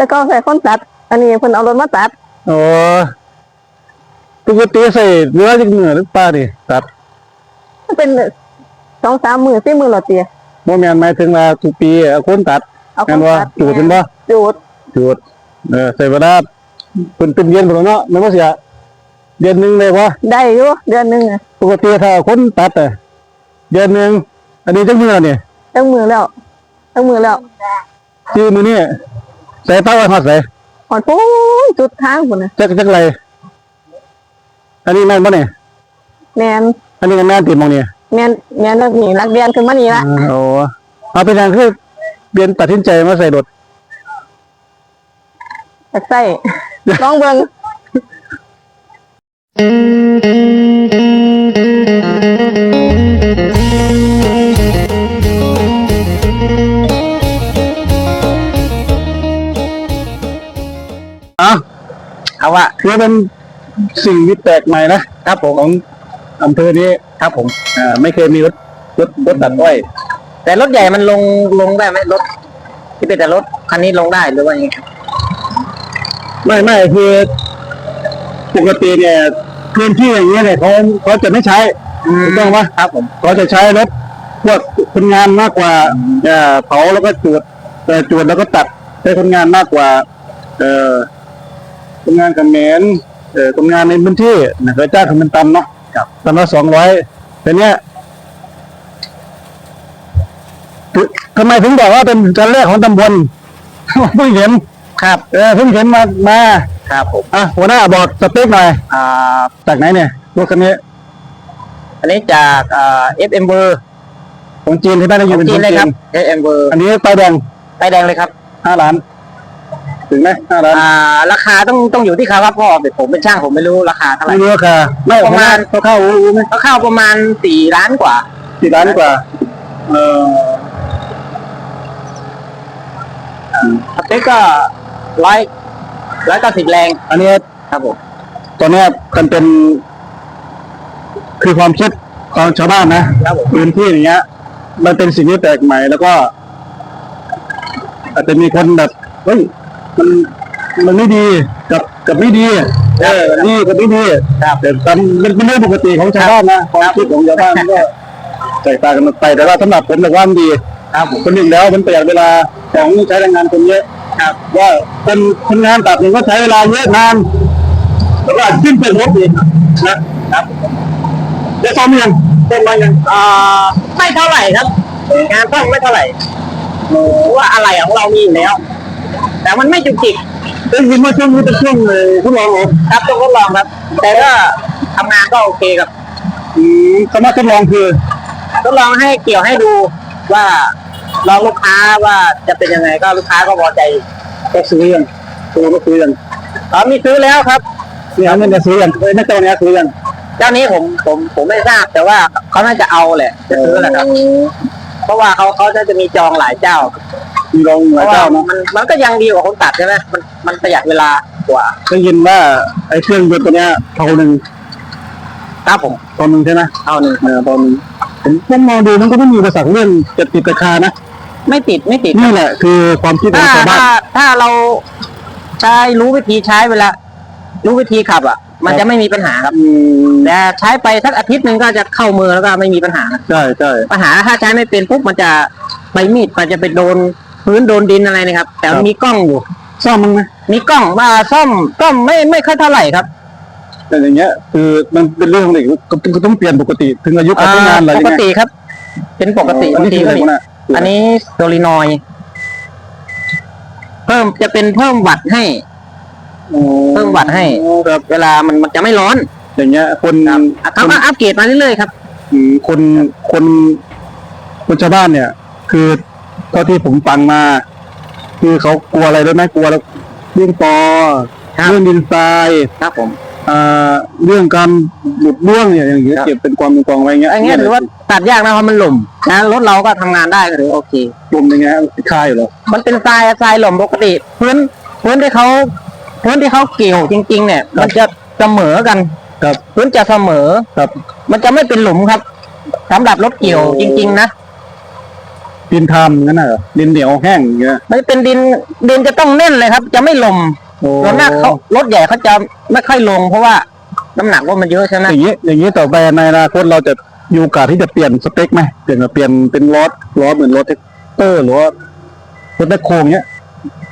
แล้วก็ใส่คนตัด อันนี้เพิ่นเอารถมาตัดโอ้ปกติใส่เรือจักมือหรือเปล่าดิตัดเป็นสองสามมือสี่มือหรอเตียบ่แม่นหมายถึงว่าทุกปีเอาคนตัดเอาคแม่นนว่าตัดจูดเป็นบ่จูดจูดเออใส่เวลาเป็นเป็นเดือนพุ่นแล้วเนาะแม่นบ่เสียเดือนหนึงเลยบ่ได้อยู่เดือนหนึงอะปกติถ้าคนตัดอะเดือนหนึงอันนี้จักมือแล้วนี่ตั้งมือแล้วตั้งมือแล้ว ชื่อมือนี่ ใส่เต้าไว้ฮอดใส่หอนปุ้ยจุดทางพุ่นน่ะจักจักไรอันนี้แม่นบ่เนี่ยแมนอันนี้ก็แม่นติดหมองนี่แมนแมนแล้วนี่รักเรียนขึ้นมานี่ละอ่าโอ้เอาเป็นทางคือเรียนตัดสินใจมาใส่รถจากใส่ลองเบิ่งอ่ เอาว่าคือเป็นสิ่งที่แปลกใหม่นะครับผมของอำเภอนี้ครับผมอ่าไม่เคยมีรถรถรถตัดอ้อย แต่รถใหญ่มันลงลงได้ไหมรถ ที่เป็นแต่รถคันนี้ลงได้หรือว่ายังไงไม่ไม่คือปกติเนี่ยพื้นที่อย่างเงี้ยเนี่ยเขาเขาจะไม่ใช้ถูกต้องปะครับผมเขาจะใช้รถพวกคนงานมากกว่าเอ่อเผาแล้วก็จูดเอ่อจูดแล้วก็ตัดใช้คนงานมากกว่า เอ่อ คนงานกับแมนเอ่อคนงานในพื้นที่นะเขาจ้างเขาเป็นตันเนาะตันละสองร้อยแต่เนี้ยทำไมถึงบอกว่าเป็นการแรกของตำบล เพิ่งเห็นครับ เออเพิ่งเห็นมามาครับผม อะหัวหน้าบอกสเปคหน่อยอ่า จากไหนเนี่ยรถคันนี้อันนี้จากอ่า FM เบอร์ของจีนที่บ้านเราอขยู่องเป็นจีขนองเลยจีครับน FM เบอร์อันนี้ป้ายแดงป้ายแดงเลยครับ ห้าล้าน ถึงไหมห้าล้านอ่า ราคาต้องต้องอยู่ที่เขาครับพ่อแต่ผมเป็นช่างผมไม่รู้ราคาเท่าไหร่ไม่รู้ราคาไม่ประมาณเขาเข้ารู้ไหมก็เข้าประมาณสี่ล้านกว่าสี่ล้านกว่า เออสเปคก็ร้อยร้อยเก้าสิบแรง อันนี้ครับผมตอนเนี้ยมันเป็น คือความคิดของชาวบ้านนะครับผมพื้นที่อย่างเงี้ย มันเป็นสิ่งที่แปลกใหม่แล้วก็ อาจจะมีคนแบบเฮ้ย มันมันไม่ดีกับกับไม่ดีเออนี่กับไม่ดีครับแต่ตามมันเป็นเรื่องปกติของชาวบ้านนะความคิดของชาวบ้านมันก็แตกต่างกันออกไปแต่ว่าสำหรับผมแต่ว่ามันดีครับผมคนหนึ่งแล้วมันประหยัดเวลาของใช้แรงงานคนเยอะครับว่าคนคนงานตัดหนึ่งก็ใช้เวลาเยอะนานแล้วก็ขึ้นเป็นรถอีกนะครับได้ซ้อมยังซ้อมมายังอ่าไม่เท่าไหร่ครับ งานต้องไม่เท่าไหร่เพราะว่าอะไรของเรามีอยู่แล้ว แต่มันไม่จุกจิกได้ยินว่าช่วงนี้เป็นช่วงเลยทดลองเหรอครับต้องทดลองครับ แต่ก็ทำงานก็โอเคครับอืมคำว่าทดลองคือทดลองให้เกี่ยวให้ดูว่าลองลูกค้าว่าจะเป็นยังไงก็ลูกค้าก็พอใจก็ซื้อยังตัวก็ซื้อยังอ๋อมีซื้อแล้วครับเนี่ยมันจะซื้อยังเอ้ยไม่ต้องเนี้ยซื้อยังเจ้านี้ผมผมผมไม่ทราบแต่ว่าเขาน่าจะเอาแหละจะซื้อแหละครับ เพราะว่าเขาเขาจะจะมีจองหลายเจ้า มีลองหเพลายราะว่าเจ้าเนาะมันมันก็ยังดีกว่าคนตัดใช่ไหมมันมันประหยัดเวลากว่าได้ยินว่าไอ้เครื่องยนต์ตัวเนี้ยเท่าหนึ่งครับผมตอนหนึ่งใช่ไหมเอาหนึ่งเออตอนหนึ่งผมผมมองดูมันก็ไม่มีอุประสักเรื่องจะติดราคานะไม่ติดไม่ติด นี่แหละคือความคิดของถ้าชาวบ้าถ้าน ถ้าเราใช้รู้วิธีใช้เวลา รู้วิธีขับอะ มันจะไม่มีปัญหาครับ อืมแต่ใช้ไปสักอาทิตย์หนึ่งก็จะเข้ามือแล้วก็ไม่มีปัญหาใช่ใช่ปัญหาถ้าใช้ไม่เป็นปุ๊บมันจะใบมีดมันจะไปโดน พื้นโดนดินอะไรนะครับ แต่มันมีกล้องอยู่ ซ่อมมั้งไหมมีกล้องว่าซ่อมซ่อมไม่ไม่ค่อยเท่าไหร่ครับแต่อย่างเงี้ย คือมันเป็นเรื่องของเด็กก็ต้องก็ต้องเปลี่ยนปกติ ถึงอายุการใช้งานอะไรปยังกไงติครับ เป็นปกติอันบางนี้ทีคือก็อะไรมีวะน่ะอันนี้โซลินอยด์เพิ่มจะเป็นเพิ่มวัตต์ให้เพิ่มวัตต์ให้ ครับเวลามันมันจะไม่ร้อนอย่างเงี้ยคนเขาก็อัปเกรดมาเรื่อยๆครับ อืมคนคนคนชาวบ้านเนี่ย คือ เท่าที่ผมฟังมา คือเขากลัวอะไรด้วยไหมกลัวแล้วเรื่องปอครับ เรื่องดินทรายครับผม อ่าเรื่องการหลุดร่วงเนี่ยอย่างเงี้ยครับ เก็บเป็นความเป็นกองไว้อย่างเงี้ยอันเนี้ยถือว่าตัดยากนะเพราะมันหล่มนะรถเราก็ทำงานได้ก็ถือโอเค กลุ่มยังไงคายอยู่เหรอมันเป็นทรายทรายหล่มปกติพื้นพื้นที่เขาพื้นที่เขาเกี่ยวจริง ๆ เนี่ย มันจะเสมอกันครับพื้นจะเสมอ ครับ มันจะไม่เป็นหลุมครับสำหรับรถเกี่ยวโอ้จริง ๆ นะ ดินทำงั้นน่ะเหรอดินเหนียวแห้งอย่างเงี้ย มันเป็นดินดินจะต้องแน่นเลยครับ จะไม่ลมโอ้ส่วนมากเขารถใหญ่เขาจะไม่ค่อยลง เพราะว่าน้ำหนักว่ามันเยอะใช่ไหมอย่างนี้อย่างนี้ต่อไปในอนาคตเราจะมีโอกาสที่จะเปลี่ยนสเปคไหมเปลี่ยนมาเปลี่ยนเป็นล้อล้อเหมือนรถแท็กเตอร์หรือว่ารถแบคโฮเงี้ย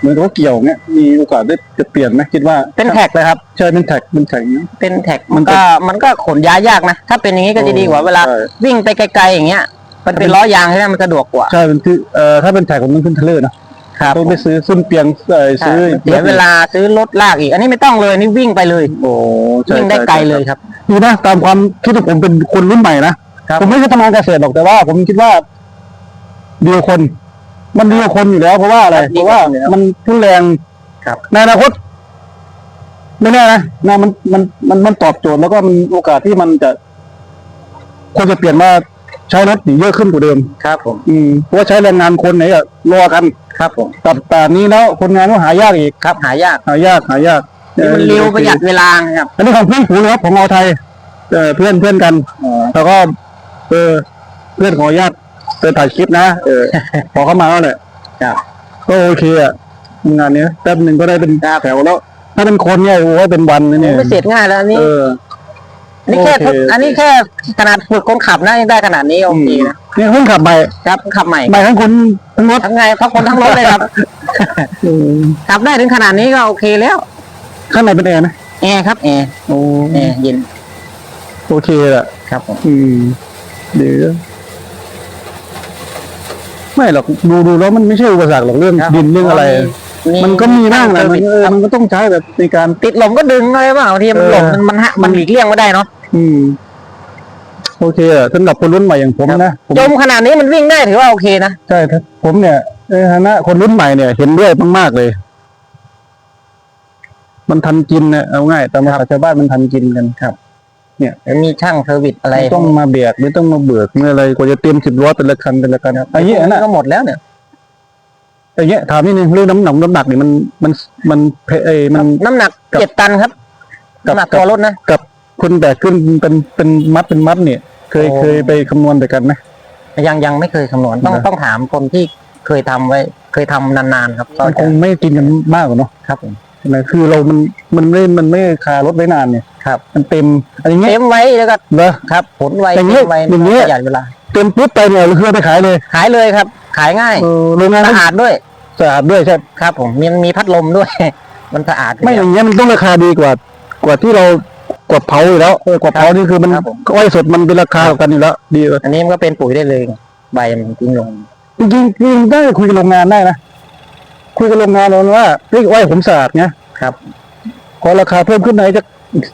เหมือนรถเกี่ยวเงี้ยมีโอกาสได้จะเปลี่ยนไหมคิดว่าเป็นแท็กเลยครับ ใช่เป็นแท็กเป็นแท็กเงี้ย เป็นแท็กมัมันนจะก็มันก็ขนย้ายยากนะ ถ้าเป็นอย่างนี้ก็จะดีกว่าเวลา ใช่ วิ่งไปไกลๆอย่างเงี้ย มันเป็นล้อยางใช่ไหมมันสะดวกกว่า ใช่เป็นคือเอ่อถ้าเป็นแท็กผมต้องขึ้นเทเลอร์นะครับต้องไปซื้อซุ่นเปียงเอ่อใช่ซื้อเสียเวลาซื้อรถลากอีก อันนี้ไม่ต้องเลยนี่วิ่งไปเลย โอ้ใช่วิ่งได้ใช่ไกลใช่เลยครับดูนะตามความคิดของผมเป็นคนรุ่นใหม่นะครับผมไม่ใช่ทำงานเกษตรหรอกแต่ว่า ผมคิดว่าดีกว่าคน มันดีกว่าคนอยู่แล้วเพราะว่าอะไรดีเพกราะว่าว่าคนอยู่แล้วมันทุนแรงครับในอนาคตไม่แน่นะนะมันมันมันมันตอบโจทย์แล้วก็มันโอกาสที่มันจะควรจะเปลี่ยนมา ใช้รถหนีเยอะขึ้นกว่าเดิม ครับผม อืมเพราะว่าใช้แรงงานคนไหนอะรอกันครับผมตัดแต่นี้แล้วคนงานก็หายากอีก ครับหายากหายากหายากนี่มันเร็วประหยัดเวลาครับ อันนี้ของเพื่อนผูเลยครับของเอาไทยเออเพื่อนเพื่อนกันแล้วก็ เออ เพื่อนขออนุญาตเดินถ่ายคลิปนะเออ ขอเข้ามาแล้วแหละครับ ก็โอเคอะงานเนี้ยแป๊บหนึ่งก็ได้เป็นครับแถวแล้ว ถ้าเป็นคนเนี่ยโอ้ยเป็นวันนะเนี่ยไม่เสร็จง่ายแล้วอันนี่เออ นี่แค่โอเค อันนี้แค่ขนาดฝึกคนขับนะยังได้ขนาดนี้โอเคนะเนี่ยเพิ่งขับใหม่ครับขับใหม่ใหม่ทั้งคนทั้งรถทั้งไงทั้งคนทั้งรถเลยครับขับได้ถึงขนาดนี้ก็โอเคแล้วข้างในเป็นแอร์ไหมแอร์ครับแอร์โอ้แอร์เย็นโอเคแหละ ครับผมอืมเดี๋ยวไม่หรอกดูดูแล้วมันไม่ใช่อุปสรรคหรอกเรื่องดินเรื่องอะไร มันก็มีบ้างแหละมันเออมันก็ต้องใช้แบบในการ ติดลมก็ดึงอะไรเปล่าบางทีมันเออหลบมันมันฮะมันหลีกเลี่ยงไม่ได้เนาะ อืม โอเคอะสำหรับคนรุ่นใหม่อย่างผมนะผมจมขนาดนี้มันวิ่งได้ถือว่าโอเคนะ ใช่ครับผมเนี่ยในฐานะคนรุ่นใหม่เนี่ย เห็นด้วยมากๆเลย มันทันกินนะเอาง่ายตามภาษาชาวบ้านมันทันกินกันครับมีช่างเซอร์วิสอะไรไม่ต้องมาเบียกไม่ต้องมาเบิกไม่อะไรกว่าจะเตรียมสิบล้อแต่ละคันแต่ละคันไอ้เงี้ยนะก็หมดแล้วเนี่ยไอ้เงี้ยถามนิดนึงเรื่องน้ำหนักน้ำหนักนี่มันมันมันเพไอ้มันน้ำหนักกับเจ็ดตันครับกับน้ำหนักตัวรถนะกับ คนแบกขึ้นเป็นเป็นมัดเป็นมัดเนี่ย เคยโอ้ เคยไปคำนวณไปกันไหม ยังยังไม่เคยคำนวณต้องนะ ต้องถามคนที่เคยทำไว้ เคยทำนานๆครับก็มันคจะงไม่กินกันมากหรอกเนาะครับผม ใช่ไหมคือเรามันมันไม่มันไม่คารถไว้นานเนี่ยครับ มันเต็มอะไรเงี้เต็ยมไว้แล้วก็เหรอ ครับผลไวอย่างนี้เต็มไวอย่างนี้ประหยัดเวลาเต็มปุ๊บไปเนี่ยเราคือเอาไปขายเลยขายเลยครับ ขายง่ายเออโรงงานสะก็อาดด้วยสะอาดด้วยใช่ ครับ ผมมีมีพัดลมด้วย มันสะอาดไม่อย่างเงี้ยมันต้องราคาดีกว่า กว่าที่เรา กว่าเผาอยู่แล้วเออกว่าเผานี่คือมันครับผม อ้อยสดมันเป็นราคาเดียวกันอยู่แล้วดีกว่าอันนี้มันก็เป็นปุ๋ยได้เลย ใบมันทิ้งลง จริงๆจริงๆได้คุยกับโรงงานได้นะคุยกับโรงงานเราว่าเฮ้ยอ้อยผมสะอาดไงครับ ขอราคาเพิ่มขึ้นหน่อยจะ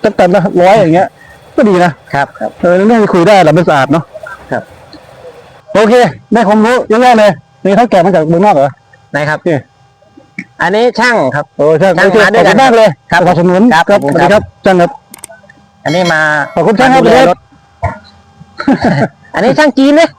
สักตันละร้อยอย่างเงี้ย ก็ดีนะ ครับครับ เออเรื่องที่คุยได้แหละมันสะอาดเนาะครับ โอเค ได้ความรู้เยอะแยะเลยนี่เท่าแก่มาจากเมืองนอกเหรอ นะครับ นี่ อันนี้ช่างครับ โอ้ใช่ช่างโอเคมาด้วยขกัอนบคุณมากเลยครับขอบคุณนุนครับ ครับขอบสคุณวัสดีคครัรับบจังครับ อันนี้มาขอบคุณช่างครับดูแลเดชรถอันนี้ช่างจีนเนี่ย